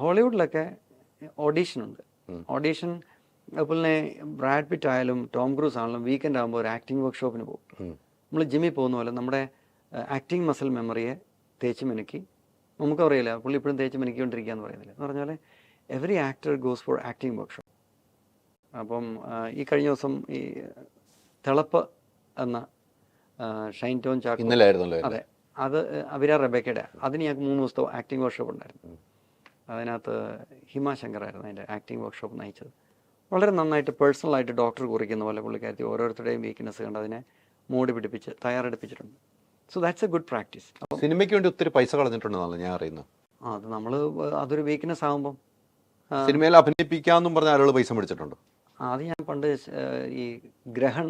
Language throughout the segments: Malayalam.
ഹോളിവുഡിലൊക്കെ ഓഡീഷൻ ഉണ്ട് ഓഡീഷൻ അതുപോലെ ബ്രാഡ് പിറ്റ് ആയാലും ടോം ക്രൂസ് ആണെങ്കിലും വീക്കെൻഡ് ആകുമ്പോൾ ഒരു ആക്ടിങ് വർക്ക്ഷോപ്പിന് പോകും. നമ്മൾ ജിമ്മിൽ പോകുന്ന പോലെ നമ്മുടെ ആക്ടിങ് മസിൽ മെമ്മറിയെ തേച്ച് മിനുക്കി നമുക്ക് അറിയില്ല പുള്ളി ഇപ്പോഴും തേച്ച് മിനുക്കിക്കൊണ്ടിരിക്കുക എന്ന് പറയുന്നില്ല. എന്ന് പറഞ്ഞാൽ every actor goes for acting workshop അപ്പം ഈ കഴിഞ്ഞ ദിവസം ഈ തിളപ്പ് എന്ന ഷൈൻ ടോൺ ചാക്കോ അതെ. അത് അവിര റബേക്കയുടെ അതിന് ഞങ്ങൾക്ക് മൂന്ന് ദിവസത്തെ ആക്ടിങ് വർക്ക്ഷോപ്പ് ഉണ്ടായിരുന്നു. അതിനകത്ത് ഹിമാശങ്കറായിരുന്നു അതിന്റെ ആക്ടിങ് വർക്ക്ഷോപ്പ് നയിച്ചത്. വളരെ നന്നായിട്ട് പേഴ്സണലായിട്ട് ഡോക്ടർ കുറിക്കുന്ന പോലെ പുള്ളിക്കാരത്തി ഓരോരുത്തരുടെയും വീക്ക്നെസ് കണ്ട് അതിനെ മൂടി പിടിപ്പിച്ച് തയ്യാറെടുപ്പിച്ചിട്ടുണ്ട്. So that's a good practice സിനിമയ്ക്ക് വേണ്ടി ഒത്തിരി പൈസ കളഞ്ഞിട്ടുണ്ടെന്നാണ് ഞാൻ അറിയുന്നത്. അത് നമ്മൾ അതൊരു വീക്ക്നെസ് ആകുമ്പം സിനിമയിൽ അഭിനയിപ്പിക്കാന്നും പറഞ്ഞ ആളുകൾ പൈസ മേടിച്ചിട്ടുണ്ട്? അത് ഞാൻ പണ്ട് ഈ ഗ്രഹൺ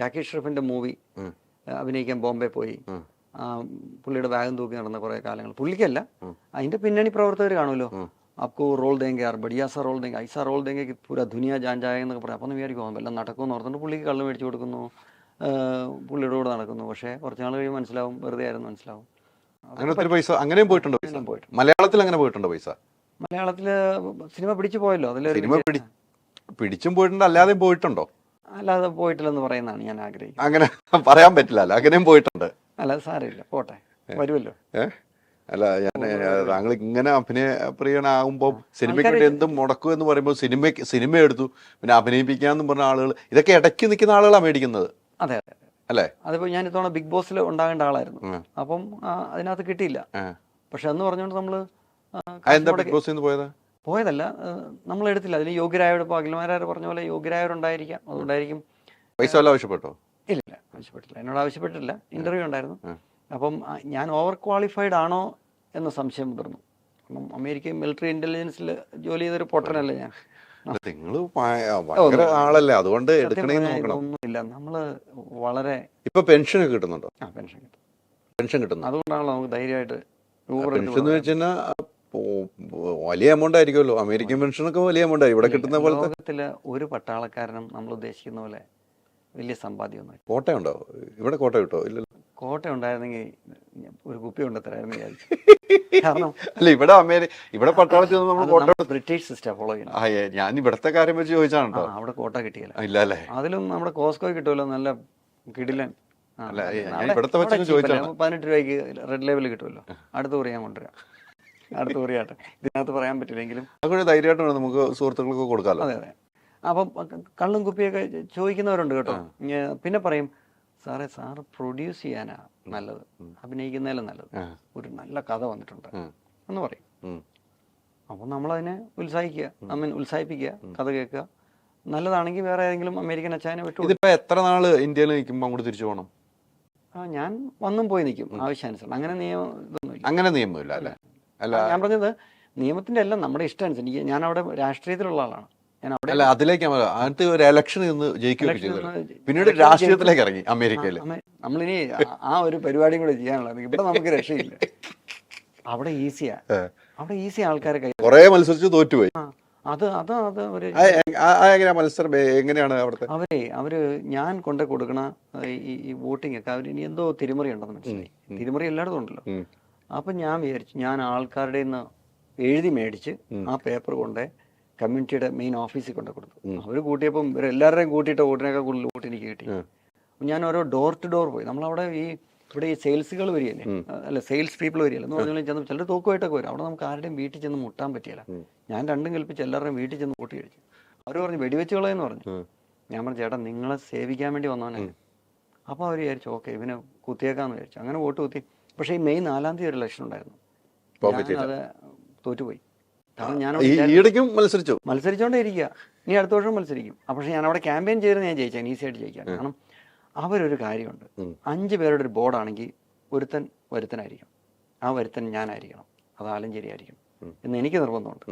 ജാക്കി ഷെറഫിന്റെ മൂവി അഭിനയിക്കാൻ ബോംബെ പോയി. പുള്ളിയുടെ ബാഗും തൂക്കി നടന്ന കുറേ കാലങ്ങൾ. പുള്ളിക്കല്ല. അതിന്റെ പിന്നണി പ്രവർത്തകർ കാണുമല്ലോ. അപ്പോ റോൾ ദേങ്കെ ആർ ബഡിയാസ റോൾ ദേങ്കെ ഐസ റോൾ ദേങ്കെ പൂര ദുനിയ ജാൻ ജായ എന്നൊക്കെ പറയാം. അപ്പം വിചാരിക്കും എല്ലാം നടക്കുമെന്ന് ഓർത്തുകൊണ്ട് പുള്ളിക്ക് കള്ള് മേടിച്ചു കൊടുക്കുന്നു. പുള്ളിയുടെ കൂടെ നടക്കുന്നു. പക്ഷേ കുറച്ച് നാൾ കഴിയുമ്പോൾ മനസ്സിലാവും വെറുതെ ആയിരുന്നു മനസ്സിലാവും. പൈസ അങ്ങനെയും പോയിട്ടുണ്ടോ പൈസ? മലയാളത്തിൽ അങ്ങനെ പോയിട്ടുണ്ടോ പൈസ? മലയാളത്തിൽ സിനിമ പിടിച്ചു പോയല്ലോ. അതിൽ സിനിമ പിടി പിടിച്ചും പോയിട്ടുണ്ട് അല്ലാതെയും പോയിട്ടുണ്ടോ? അല്ലാതെ പോയിട്ടില്ലെന്ന് പറയുന്നതാണ് ഞാൻ ആഗ്രഹിക്കുന്നത്. അങ്ങനെ പറയാൻ പറ്റില്ല അങ്ങനെയും പോയിട്ടുണ്ട്. അല്ല സാരമില്ല. പോട്ടെ. വരുമല്ലോ അല്ല ഞാൻ താങ്കൾ ഇങ്ങനെ അഭിനയ പ്രിയനാകുമ്പോൾ സിനിമയ്ക്ക് വേണ്ടി എന്തും മുടക്കും എന്ന് പറയുമ്പോൾ സിനിമയ്ക്ക് സിനിമ എടുത്തു പിന്നെ അഭിനയിപ്പിക്കാന്ന് പറഞ്ഞ ആളുകൾ ഇതൊക്കെ ഇടയ്ക്ക് നിൽക്കുന്ന ആളുകളാണ് മേടിക്കുന്നത്. അതെ അതെ. അല്ലേ? അതിപ്പോ ഞാൻ ഇത്തവണ ബിഗ് ബോസിൽ ഉണ്ടാകേണ്ട ആളായിരുന്നു. അപ്പം അതിനകത്ത് കിട്ടിയില്ല. പക്ഷെ എന്ന് പറഞ്ഞുകൊണ്ട് നമ്മൾ ആ, എന്താ ബിഗ് ബോസിൽ നിന്ന് പോയത്? പോയതല്ല നമ്മൾ എടുത്തില്ല. അതിന് യോഗ്യരായവർ ഇപ്പോൾ അഖിൽമാരാർ പറഞ്ഞ പോലെ യോഗ്യരായവരുണ്ടായിരിക്കാം അതുകൊണ്ടായിരിക്കും പൈസ വല്ല ആവശ്യപ്പെട്ടോ? ഇല്ല. ആവശ്യപ്പെട്ടില്ല. എന്നോട് ആവശ്യപ്പെട്ടില്ല. ഇന്റർവ്യൂ ഉണ്ടായിരുന്നു. അപ്പം ഞാൻ ഓവർ ക്വാളിഫൈഡ് ആണോ എന്ന സംശയം മുതിർന്നു. അപ്പം അമേരിക്കൻ മിലിറ്ററി ഇന്റലിജൻസിൽ ജോലി ചെയ്തൊരു പൊട്ടനല്ലേ ഞാൻ? നിങ്ങൾ ആളല്ലേ. അതുകൊണ്ട് ഒന്നുമില്ല നമ്മൾ വളരെ ഇപ്പൊ പെൻഷൻ കിട്ടുന്നുണ്ടോ? ആ പെൻഷൻ കിട്ടും. പെൻഷൻ കിട്ടുന്നു അതുകൊണ്ടാണല്ലോ നമുക്ക് ധൈര്യമായിട്ട് പെൻഷൻ എന്ന് വെച്ചാൽ വലിയ എമൗണ്ട് ആയിരിക്കുമല്ലോ. അമേരിക്കൻ പെൻഷനൊക്കെ വലിയ എമൗണ്ട് ആയി. ഇവിടെ കിട്ടുന്ന പോലെ ഒരു പട്ടാളക്കാരനും നമ്മൾ ഉദ്ദേശിക്കുന്ന പോലെ വലിയ സമ്പാദ്യമൊന്നും കോട്ടയം ഉണ്ടോ ഇവിടെ കോട്ട കിട്ടോ? ഇല്ലല്ലോ കോട്ട ഉണ്ടായിരുന്നെങ്കിൽ ഒരു കുപ്പി കൊണ്ടുത്തരായിരുന്നു കാരണം അല്ല ഇവിടെ അമേരി ഇവിടെ പട്ടാളത്തിൽ നിന്ന് നമ്മൾ കോട്ട ബ്രിട്ടീഷ് സിസ്റ്റം ഫോളോ ചെയ്യണം ഞാൻ ഇവിടത്തെ കാര്യം വെച്ച് ചോദിച്ചാണ് അവിടെ കോട്ട കിട്ടിയില്ല. ഇല്ല അല്ലേ? അതിലും നമ്മുടെ കോസ്കോ കിട്ടുമല്ലോ നല്ല കിടിലൻ. ഇവിടുത്തെ അല്ലേ? ചോദിച്ചതാണ്. പതിനെട്ട് രൂപയ്ക്ക് റെഡ് ലേബിൾ കിട്ടുമല്ലോ. അടുത്ത കുറി ഞാൻ കൊണ്ടുവരാം. അടുത്ത കുറിയാട്ടെ ഇതിനകത്ത് പറയാൻ പറ്റില്ലെങ്കിലും അതൊക്കെ ധൈര്യമായിട്ട് വേണം നമുക്ക് സുഹൃത്തുക്കൾക്ക് കൊടുക്കാമല്ലോ അതെ അതെ. അപ്പം കള്ളും കുപ്പിയൊക്കെ ചോദിക്കുന്നവരുണ്ട് കേട്ടോ. പിന്നെ പറയും സാറേ സാറ് പ്രൊഡ്യൂസ് ചെയ്യാനാ നല്ലത്. അഭിനയിക്കുന്നതിലും നല്ലത്. ഒരു നല്ല കഥ വന്നിട്ടുണ്ട്. എന്ന് പറയും. അപ്പോൾ അപ്പം നമ്മളതിനെ ഉത്സാഹിക്കുക ഐ മീൻ ഉത്സാഹിപ്പിക്കുക കഥ കേൾക്കുക. നല്ലതാണെങ്കിൽ വേറെ ഏതെങ്കിലും അമേരിക്കൻ അച്ഛനെ വിട്ടു ഇതിപ്പോ എത്ര നാൾ ഇന്ത്യയിൽ നിൽക്കുമ്പോൾ അങ്ങോട്ട് തിരിച്ചു പോകണം ആ, ഞാൻ വന്നും പോയി നിൽക്കും ആവശ്യാനുസരണം. അങ്ങനെ നിയമം ഇതൊന്നുമില്ല. അങ്ങനെ നിയമമില്ല അല്ലേ? അല്ല. ഞാൻ പറഞ്ഞത് നിയമത്തിന്റെ എല്ലാം നമ്മുടെ ഇഷ്ടം അനുസരിച്ച് ഞാൻ അവിടെ രാഷ്ട്രീയത്തിലുള്ള ആളാണ്. അല്ല അതിലേക്ക് ഒരു ഇലക്ഷൻ നിന്ന് ജയിക്കുകയൊക്കെ ചെയ്തു പിന്നീട് രാഷ്ട്രീയത്തിലേക്ക് ഇറങ്ങി അമേരിക്കയിൽ നമ്മളിനി ആ- ഒരു പരിപാടിയും കൂടെ ചെയ്യാനുള്ളത് ഇവിടെ നമുക്ക് രക്ഷയില്ല. അവിടെ ഈസിയാ അവിടെ ഈസി ആൾക്കാരെ കുറെ മത്സരിച്ച് തോറ്റുപോയി. അത് അത് അത് ഒരു മത്സരം? എങ്ങനെയാണ് അവിടുത്തെ? അവരെ അവർ ഞാൻ കൊണ്ട കൊടുക്കണ ഈ- വോട്ടിംഗ് ഒക്കെ അവർ ഇനി എന്തോ തിരിമറി ഉണ്ടെന്ന് മനസ്സിലായി. തിരിമറി എല്ലായിടത്തും ഉണ്ടല്ലോ. അപ്പൊ ഞാൻ വിചാരിച്ചു ഞാൻ ആൾക്കാരുടെ നിന്ന് എഴുതി മേടിച്ച് ആ പേപ്പർ കൊണ്ട് കമ്മ്യൂണിറ്റിയുടെ മെയിൻ ഓഫീസിൽ കൊണ്ട് കൊടുത്തു. അവർ കൂട്ടിയപ്പം ഇവരെല്ലാവരുടെയും കൂട്ടിയിട്ട് വോട്ടിനേക്കാൾ കൂടുതൽ വോട്ട് എനിക്ക് കിട്ടി. ഞാൻ ഓരോ ഡോർ ടു ഡോർ പോയി. നമ്മളവിടെ ഈ ഇവിടെ ഈ സെയിൽസുകൾ വരികയല്ലേ? അല്ല സെയിൽസ് പീപ്പിൾ വരികയല്ലേ? എന്ന് പറഞ്ഞാൽ ചെന്ന് ചിലർ തൂക്കുമായിട്ടൊക്കെ വരും. അവിടെ നമുക്ക് ആരുടെയും വീട്ടിൽ ചെന്ന് മുട്ടാൻ പറ്റിയില്ല. ഞാൻ രണ്ടും കൽപ്പിച്ച് എല്ലാവരുടെയും വീട്ടിൽ ചെന്ന് വോട്ട് കഴിച്ചു അവർ പറഞ്ഞു വെടിവെച്ച് കളയെന്ന് പറഞ്ഞു. ഞാൻ പറഞ്ഞു ചേട്ടാ നിങ്ങളെ സേവിക്കാൻ വേണ്ടി വന്നവനെ അപ്പോൾ അവർ വിചാരിച്ചു ഓക്കെ ഇവനെ കുത്തിയേക്കാന്ന് വിചാരിച്ചു. അങ്ങനെ വോട്ട് കുത്തി. പക്ഷേ ഈ മെയ് നാലാം തീയതി ഒരു ഇലക്ഷൻ ഉണ്ടായിരുന്നു. അത്. തോറ്റുപോയി. കാരണം ഞാൻ ഈയിടയ്ക്കും മത്സരിച്ചു. മത്സരിച്ചോണ്ടേ ഇരിക്കുക ഇനി അടുത്ത വർഷം മത്സരിക്കും. പക്ഷെ ഞാൻ അവിടെ ക്യാമ്പയിൻ ചെയ്ത് ഞാൻ ജയിച്ചാൽ ഈസി ആയിട്ട് ജയിക്കാം കാരണം അവരൊരു കാര്യമുണ്ട്. അഞ്ച് പേരുടെ ഒരു ബോർഡാണെങ്കിൽ ഒരുത്തൻ ഒരുത്തനായിരിക്കണം. ആ ഒരുത്തൻ ഞാനായിരിക്കണം. അത് ആലഞ്ചേരി ആയിരിക്കണം എന്ന് എനിക്ക് നിർബന്ധമുണ്ട്.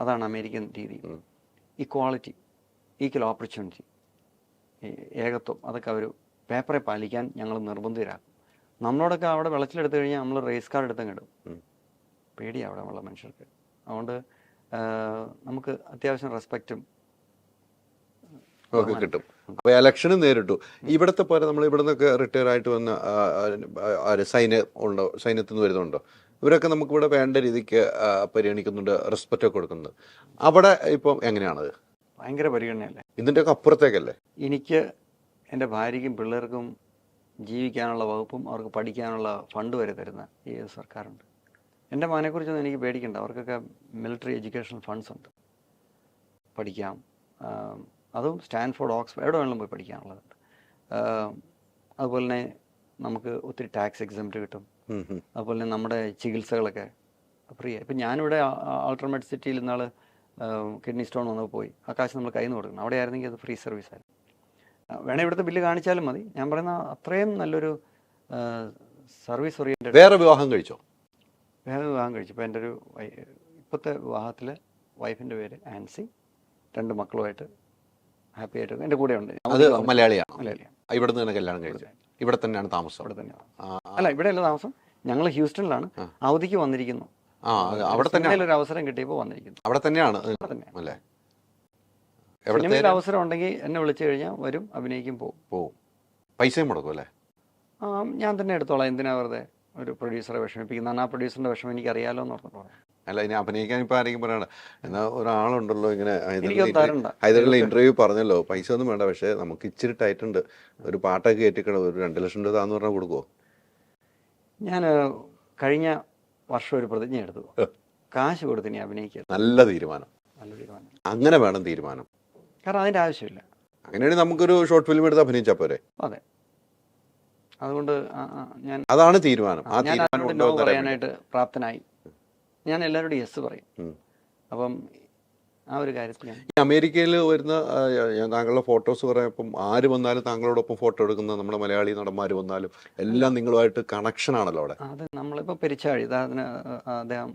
അതാണ് അമേരിക്കൻ രീതി. ഇക്വാളിറ്റി ഈക്വൽ ഓപ്പർച്യൂണിറ്റി ഏകത്വം. അതൊക്കെ അവർ പേപ്പറെ പാലിക്കാൻ ഞങ്ങൾ നിർബന്ധിതരാക്കും. നമ്മളോടൊക്കെ അവിടെ വെള്ളത്തിലെടുത്തു കഴിഞ്ഞാൽ നമ്മൾ റേസ് കാർഡ് എടുത്തങ്ങിടും പേടിയാണ് അവിടെ ഉള്ള മനുഷ്യർക്ക്. അതുകൊണ്ട് നമുക്ക് അത്യാവശ്യം റെസ്പെക്റ്റും ഒക്കെ കിട്ടും. അപ്പോൾ എലക്ഷനും നേരിട്ടു. ഇവിടത്തെ പോലെ നമ്മൾ ഇവിടെ നിന്നൊക്കെ റിട്ടയർ ആയിട്ട് വന്ന സൈന്യ ഉണ്ടോ സൈന്യത്തിൽ നിന്ന് വരുന്നുണ്ടോ ഇവരൊക്കെ നമുക്കിവിടെ വേണ്ട രീതിക്ക് പരിഗണിക്കുന്നുണ്ട് റെസ്പെക്റ്റ് ഒക്കെ കൊടുക്കുന്നുണ്ട്. അവിടെ ഇപ്പം എങ്ങനെയാണത്? ഭയങ്കര പരിഗണനയല്ലേ? ഇതിന്റെയൊക്കെ അപ്പുറത്തേക്കല്ലേ? എനിക്ക് എന്റെ ഭാര്യയ്ക്കും പിള്ളേർക്കും ജീവിക്കാനുള്ള വകുപ്പും അവർക്ക് പഠിക്കാനുള്ള ഫണ്ട് വരെ തരുന്ന ഈ സർക്കാരുണ്ട്. എന്റെ മകനെക്കുറിച്ചൊന്നും എനിക്ക് പേടിക്കണ്ട. അവർക്കൊക്കെ മിലിറ്ററി എഡ്യൂക്കേഷൻ ഫണ്ട്സ് ഉണ്ട്. പഠിക്കാം. അതും സ്റ്റാൻഫോർഡ് ഓക്സ്ഫോർഡ് എവിടെ വേണമെങ്കിലും പോയി പഠിക്കാനുള്ളതുണ്ട്. അതുപോലെ തന്നെ നമുക്ക് ഒത്തിരി ടാക്സ് എക്സംപ്റ്റ് കിട്ടും. അതുപോലെ തന്നെ നമ്മുടെ ചികിത്സകളൊക്കെ ഫ്രീ ആയി. ഇപ്പം ഞാനിവിടെ ആൾട്ടർമേറ്റ് സിറ്റിയിൽ ഇന്നാൾ കിഡ്നി സ്റ്റോൺ വന്നപ്പോൾ പോയി. ആ കാശ് നമ്മൾ കയ്യിൽ നിന്ന് കൊടുക്കണം. അവിടെ ആയിരുന്നെങ്കിൽ അത് ഫ്രീ സർവീസ് ആയിരുന്നു. ആ, വേണേ ഇവിടുത്തെ ബില്ല് കാണിച്ചാലും മതി. ഞാൻ പറയുന്ന അത്രയും നല്ലൊരു സർവീസ് ഓറിയന്റഡ് വേറെ വിവാഹം കഴിച്ചോ? വേറെ വിവാഹം കഴിച്ചു. ഇപ്പോൾ എന്റെ ഒരു ഇപ്പോഴത്തെ വിവാഹത്തിൽ വൈഫിന്റെ പേര് ആൻസി. രണ്ട് മക്കളുമായിട്ട് ഹാപ്പി ആയിട്ട് എന്റെ കൂടെ ഉണ്ട്. അത് മലയാളിയാണ് മലയാളിയാണ് ഇവിടെ തന്നെ കല്യാണം കഴിച്ചത്? ഇവിടെ തന്നെയാണ് താമസം? ഇവിടെ തന്നെയാണ് അല്ല ഇവിടെയല്ല താമസം. ഞങ്ങൾ ഹ്യൂസ്റ്റണിലാണ്. അവധിക്ക് വന്നിരിക്കുന്നു. ആ അവിടെ തന്നെ ഒരു അവസരം കിട്ടിയപ്പോൾ വന്നിരിക്കുന്നു. അവിടെ തന്നെയാണ്. അല്ലേ? സിനിമയിൽ അവസരം ഉണ്ടെങ്കിൽ എന്നെ വിളിച്ചു കഴിഞ്ഞാൽ വരും അഭിനയിക്കും പോകും പോവും. പൈസയും മുടക്കും അല്ലേ? ഞാൻ തന്നെ എടുത്തോളാം. എന്തിനാ വെറുതെ? ഒരു പ്രൊഡ്യൂസറെ വിഷമിപ്പിക്കുന്ന ആ പ്രൊഡ്യൂസറിന്റെ വിഷമം എനിക്ക് അറിയാലോ എന്ന് പറഞ്ഞു. അല്ല ഇനി അഭിനയിക്കാൻ ഇപ്പൊ ആരെങ്കിലും പറയണം? എന്നാ ഒരാളുണ്ടല്ലോ ഇങ്ങനെ. ഹൈദരാബാദിലെ ഇന്റർവ്യൂ പറഞ്ഞല്ലോ. പൈസ ഒന്നും വേണ്ട പക്ഷെ നമുക്ക് ഇച്ചിരി ടൈറ്റ് ഉണ്ട്. ഒരു പാട്ടൊക്കെ കയറ്റിക്കണം ഒരു രണ്ട് ലക്ഷം രൂപ താന്ന് പറഞ്ഞാൽ കൊടുക്കുവോ? ഞാൻ കഴിഞ്ഞ വർഷം ഒരു പ്രതിജ്ഞ എടുത്തു. കാശ് കൊടുത്ത് ഇനി അഭിനയിക്കുക നല്ല തീരുമാനം. നല്ല തീരുമാനം. അങ്ങനെ വേണം തീരുമാനം. കാരണം അതിന്റെ ആവശ്യമില്ല. അങ്ങനെയാണെങ്കിൽ നമുക്കൊരു ഷോർട്ട് ഫിലിം എടുത്ത് അഭിനയിച്ചാൽ പോരെ? അതെ. അതുകൊണ്ട് ഞാൻ അതാണ് തീരുമാനം. ഞാൻ നോ പറയാനായിട്ട് പ്രാപ്തനായി. ഞാൻ എല്ലാവരോടും യെസ് പറയും. അപ്പം ആ ഒരു കാര്യത്തിൽ ഈ അമേരിക്കയിൽ വരുന്ന താങ്കളുടെ ഫോട്ടോസ് പറയുമ്പം ആര് വന്നാലും താങ്കളോടൊപ്പം ഫോട്ടോ എടുക്കുന്ന നമ്മുടെ മലയാളി നടന്മാർ വന്നാലും എല്ലാം നിങ്ങളുമായിട്ട് കണക്ഷൻ ആണല്ലോ അവിടെ. അത് നമ്മളിപ്പോൾ പെരിച്ചാഴി അതിന് അദ്ദേഹം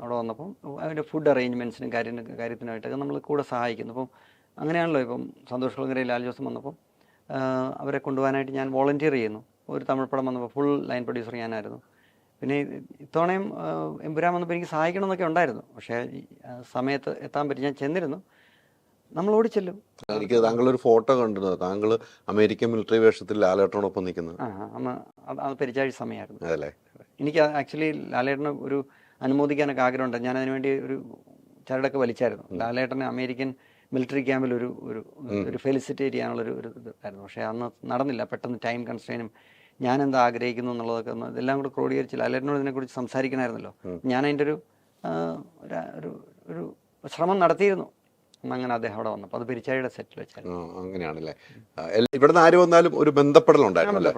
അവിടെ വന്നപ്പം അതിന്റെ ഫുഡ് അറേഞ്ച്മെന്റ്സിനും കാര്യം കാര്യത്തിനായിട്ടൊക്കെ നമ്മൾ കൂടെ സഹായിക്കുന്നു. അപ്പം അങ്ങനെയാണല്ലോ ഇപ്പം സന്തോഷ് കുളങ്ങരയിൽ ലാൽ ജോസം വന്നപ്പം അവരെ കൊണ്ടുപോകാനായിട്ട് ഞാൻ വോളണ്ടിയർ ചെയ്യുന്നു. ഒരു തമിഴ് പടം വന്നപ്പോൾ ഫുൾ ലൈൻ പ്രൊഡ്യൂസർ ഞാനായിരുന്നു. പിന്നെ ഇത്തവണയും എമ്പുരാൻ വന്നപ്പോൾ എനിക്ക് സഹായിക്കണം എന്നൊക്കെ ഉണ്ടായിരുന്നു. പക്ഷേ സമയത്ത് എത്താൻ പറ്റി. ഞാൻ ചെന്നിരുന്നു. നമ്മൾ ഓടിച്ചെല്ലും എനിക്ക് താങ്കൾ ഒരു ഫോട്ടോ കണ്ടിരുന്നത്. താങ്കൾ അമേരിക്കൻ മിലിറ്ററി വേഷത്തിൽ ലാലേട്ടനോടൊപ്പം നിൽക്കുന്നത്. അത് പെരിച്ചാഴ്ച പെരിച്ചാഴി സമയമായിരുന്നു. അതല്ലേ? എനിക്ക് ആക്ച്വലി ലാലേട്ടന് ഒരു അനുമോദിക്കാനൊക്കെ ആഗ്രഹമുണ്ട്. ഞാൻ അതിനുവേണ്ടി ഒരു ചരടൊക്കെ വലിച്ചായിരുന്നു. ലാലേട്ടനെ അമേരിക്കൻ മിലിറ്ററി ക്യാമ്പിൽ ഒരു ഒരു ഒരു ഫെലിസിറ്റേറ്റ് ചെയ്യാനുള്ള ഒരു ഒരു ഇതായിരുന്നു പക്ഷേ അന്ന് നടന്നില്ല. പെട്ടെന്ന് ടൈം കൺസ്ട്രെയിനും ഞാൻ എന്താ ആഗ്രഹിക്കുന്നു എന്നുള്ളതൊക്കെ ഒന്ന് ഇതെല്ലാം കൂടെ ക്രോഡീകരിച്ച് ലാലേട്ടനോട് ഇതിനെക്കുറിച്ച് സംസാരിക്കണമായിരുന്നല്ലോ. ഞാൻ അതിന്റെ ഒരു ഒരു- ഒരു ശ്രമം നടത്തിയിരുന്നു. അങ്ങനെ അദ്ദേഹം അവിടെ വന്നപ്പോൾ അത് പിരിച്ചാഴിയുടെ സെറ്റിൽ വെച്ചായിരുന്നു. അങ്ങനെയാണല്ലേ. ഇവിടെ ആര് വന്നാലും ഒരു ബന്ധപ്പെടലുണ്ടായിരുന്നു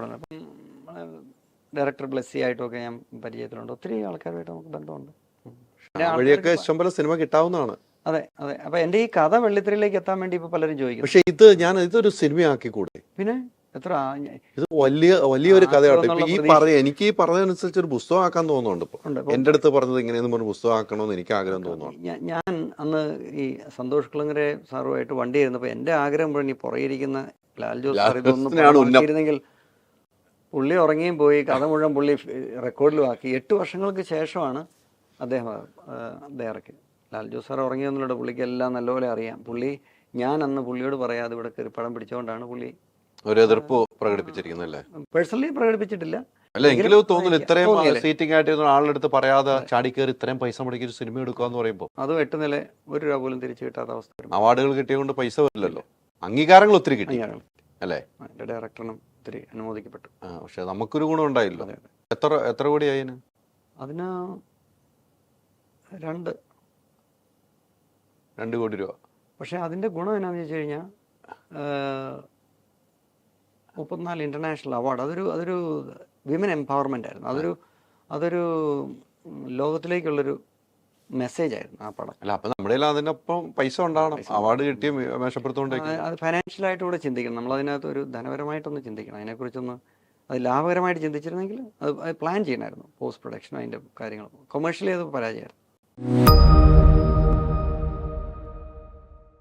ഡയറക്ടർ ബ്ലെസ്സി ആയിട്ടൊക്കെ ഞാൻ പരിചയത്തിലുണ്ട്. ഒത്തിരി ആൾക്കാരുമായിട്ട് നമുക്ക് ബന്ധമുണ്ട്. വഴിയൊക്കെ സിനിമ കിട്ടാവുന്നതാണ്. അതെ അതെ. അപ്പൊ എന്റെ ഈ കഥ വെള്ളിത്തിരയിലേക്ക് എത്താൻ വേണ്ടി ഇപ്പൊ പലരും ചോദിക്കും പക്ഷേ ഇത് ഞാൻ ഇതൊരു സിനിമയാക്കി കൂടെ പിന്നെ? എത്ര? ഇത് വലിയ വലിയൊരു കഥയാട്ടോ ഇപ്പൊ ഈ പറ എനിക്ക് ഈ പറഞ്ഞതനുസരിച്ച് ഒരു പുസ്തകം ആക്കാൻ തോന്നുന്നുണ്ട് ഇപ്പൊ. ഉണ്ട്. എന്റെ അടുത്ത് പറഞ്ഞത് ഇങ്ങനെയെന്ന് പറഞ്ഞ് പുസ്തകം ആക്കണമെന്ന് എനിക്ക് ആഗ്രഹം തോന്നുന്നു ഞാൻ അന്ന് ഈ സന്തോഷ് കുളങ്ങരെ സാറുമായിട്ട് വണ്ടി ഇരുന്നപ്പോൾ എന്റെ ആഗ്രഹം മുഴുവൻ ഈ പുറകിരിക്കുന്ന ലാൽ ജോസ് പുള്ളി ഉറങ്ങിയും പോയി കഥ മുഴുവൻ പുള്ളി റെക്കോർഡിലും ആക്കി എട്ട് വർഷങ്ങൾക്ക് ശേഷമാണ് അദ്ദേഹം ഇറക്കി. ലാൽ ജോസ് സാർ ഉറങ്ങിയൊന്നുമില്ല പുള്ളിക്ക് എല്ലാം നല്ലപോലെ അറിയാം. പുള്ളി ഞാൻ അന്ന് പുള്ളിയോട് പറയാതെ ഇവിടെ കയറി പടം പിടിച്ചുകൊണ്ടാണ് പുള്ളി ഒരു എതിർപ്പ് പ്രകടിപ്പിച്ചിരിക്കുന്നല്ലേ പേഴ്സണലി പ്രകടിപ്പിച്ചിട്ടില്ല. അല്ല എങ്കിലും തോന്നുന്നു ഇത്രയും സീറ്റിംഗ് ആയിട്ട് ആളുടെ അടുത്ത് പറയാതെ ചാടിക്കേറി ഇത്രയും പൈസ മുടക്കി ഒരു സിനിമ എടുക്കുക എന്ന് പറയുമ്പോൾ അതും എട്ട് നില ഒരു രൂപ പോലും തിരിച്ചു കിട്ടാത്ത അവസ്ഥ അവാർഡുകൾ കിട്ടിയതുകൊണ്ട് പൈസ വരില്ലല്ലോ. അംഗീകാരങ്ങൾ ഒത്തിരി കിട്ടി. അല്ലേ? എന്റെ ഡയറക്ടറിനും ഒത്തിരി അനുമോദിക്കപ്പെട്ടു. പക്ഷെ നമുക്കൊരു ഗുണം ഉണ്ടായില്ലോ. എത്ര എത്ര കോടി അതിന്? അതിന് രണ്ട്. രണ്ട് കോടി രൂപ. പക്ഷേ അതിന്റെ ഗുണം എന്നാന്ന് വെച്ച് കഴിഞ്ഞാൽ മുപ്പത്തിനാല് ഇന്റർനാഷണൽ അവാർഡ് അതൊരു അതൊരു വിമൻ എംപവർമെന്റ് ആയിരുന്നു. അതൊരു അതൊരു ലോകത്തിലേക്കുള്ളൊരു മെസ്സേജ് ആയിരുന്നു ആ പടം. അല്ല അപ്പൊ നമ്മുടെ അതിനൊപ്പം പൈസ ഉണ്ടാവണം. അവാർഡ് കിട്ടിയ മെച്ചപ്പെടുത്തുകൊണ്ട് അത് ഫൈനാൻഷ്യലായിട്ട് കൂടെ ചിന്തിക്കണം. നമ്മൾ അതിനകത്ത് ഒരു ധനപരമായിട്ടൊന്ന് ചിന്തിക്കണം. അതിനെക്കുറിച്ചൊന്ന് അത് ലാഭകരമായിട്ട് ചിന്തിച്ചിരുന്നെങ്കിൽ അത് അത് പ്ലാൻ ചെയ്യണമായിരുന്നു. പോസ്റ്റ് പ്രൊഡക്ഷനും അതിന്റെ കാര്യങ്ങളും കൊമേഴ്ഷ്യലി അത് പരാജയമായിരുന്നു.